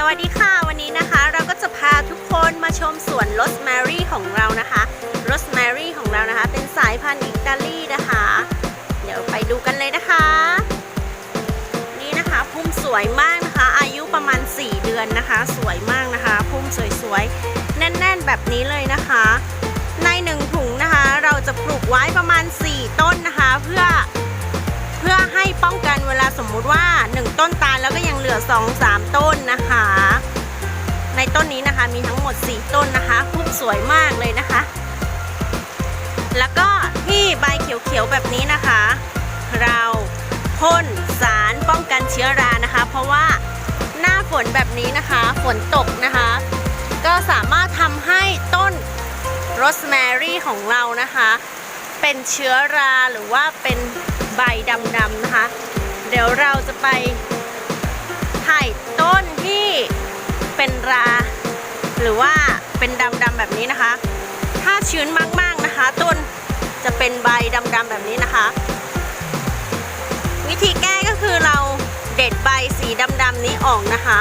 สวัสดีค่ะ วันนี้นะคะเราก็จะพาทุกคนมาชมสวนโรสแมรี่ของเรานะคะโรสแมรี่ของเรานะคะ เป็นสายพันธุ์อิตาลีนะคะ เดี๋ยวไปดูกันเลยนะคะ นี่นะคะพุ่มสวยมากนะคะ อายุประมาณ 4 เดือนนะคะ สวยมากนะคะ พุ่มสวยๆ แน่น ๆ แบบนี้เลยนะคะ ในหนึ่งถุงนะคะ เราจะปลูกไว้ประมาณ 4 ต้นนะคะ เพื่อเพื่อให้ป้องกันเวลาสมมุติว่า 1 ต้นตายแล้วก็ยังเหลือ 2-3 ต้นนะคะ สีต้นนะคะพุ่มสวยมากเลยนะคะ แล้วก็ที่ใบเขียวๆแบบนี้นะคะ เราพ่นสารป้องกันเชื้อรานะคะ เพราะว่าหน้าฝนแบบนี้นะคะฝนตกนะคะ ก็สามารถทำให้ต้นโรสแมรี่ของเรานะคะ เป็นเชื้อราหรือว่าเป็นใบดำๆนะคะ เดี๋ยวเราจะไปถ่ายต้นที่เป็นรา หรือว่าเป็นดำๆแบบนี้นะคะ ถ้าชื้นมากๆนะคะ ต้นจะเป็นใบดำๆแบบนี้นะคะ วิธีแก้ก็คือเราเด็ดใบสีดำๆนี้ออกนะคะ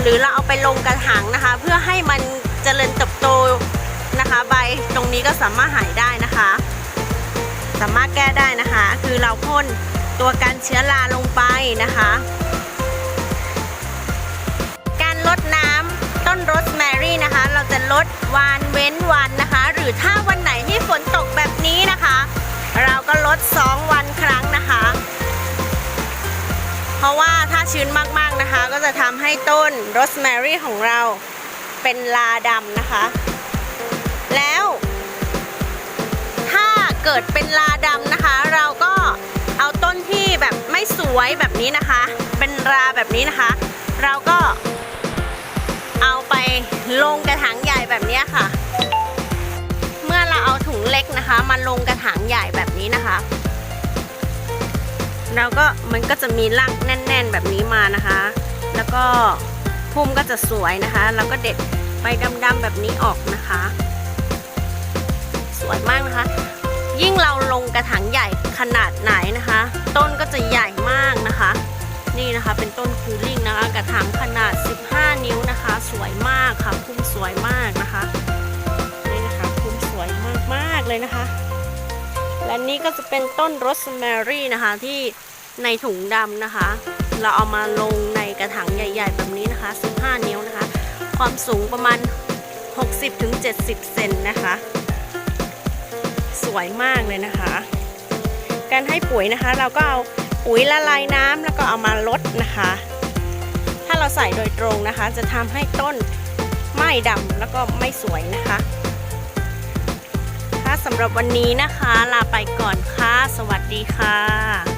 หรือเราเอาไปลงกระถางนะคะ เพื่อให้มันเจริญเติบโตนะคะ ใบตรงนี้ก็สามารถหายได้นะคะ สามารถแก้ได้นะคะ คือเราพ่นตัวกันเชื้อราลงไปนะคะ ลดวันเว้นวันนะคะ หรือถ้าวันไหนที่ฝนตกแบบนี้นะคะ เราก็ลด 2 วันครั้งนะคะ เพราะว่าถ้าชื้นมากๆนะคะ ก็จะทำให้ต้นโรสแมรี่ของเราเป็นลาดำนะคะ แล้วถ้าเกิดเป็นลาดำนะคะ เราก็เอาต้นที่แบบไม่สวยแบบนี้นะคะ เป็นราแบบนี้นะคะ เราก็ แบบนี้ค่ะ เมื่อเราเอาถุงเล็กนะคะมาลงกระถางใหญ่แบบนี้นะคะ เราก็มันก็จะมีรากแน่น ๆแบบนี้มานะคะ แล้วก็พุ่มก็จะสวยนะคะ แล้วก็เด็ดใบดำๆแบบนี้ออกนะคะ สวยมากนะคะ ยิ่งเราลงกระถางใหญ่ขนาดไหนนะคะ ต้นก็จะใหญ่มากนะคะ นี่นะคะเป็นต้นคูลิ่งนะคะกระถาง สวยมากค่ะพุ่มสวยมากนะคะนี่นะคะพุ่มสวยมากๆเลยนะคะ และนี่ก็จะเป็นต้นโรสแมรี่นะคะที่ในถุงดำนะคะ เราเอามาลงในกระถางใหญ่ ๆ แบบนี้นะคะ 15 นิ้วนะคะ ความสูงประมาณ 60-70 เซนนะคะ สวยมากเลยนะคะ การให้ปุ๋ยนะคะเราก็เอาปุ๋ยละลายน้ำแล้วก็เอามาลดนะคะ เราใส่โดยตรงนะคะ จะทำให้ต้นไม่ดำแล้วก็ไม่สวยนะคะค่ะสำหรับวันนี้นะคะ ลาไปก่อนค่ะ สวัสดีค่ะ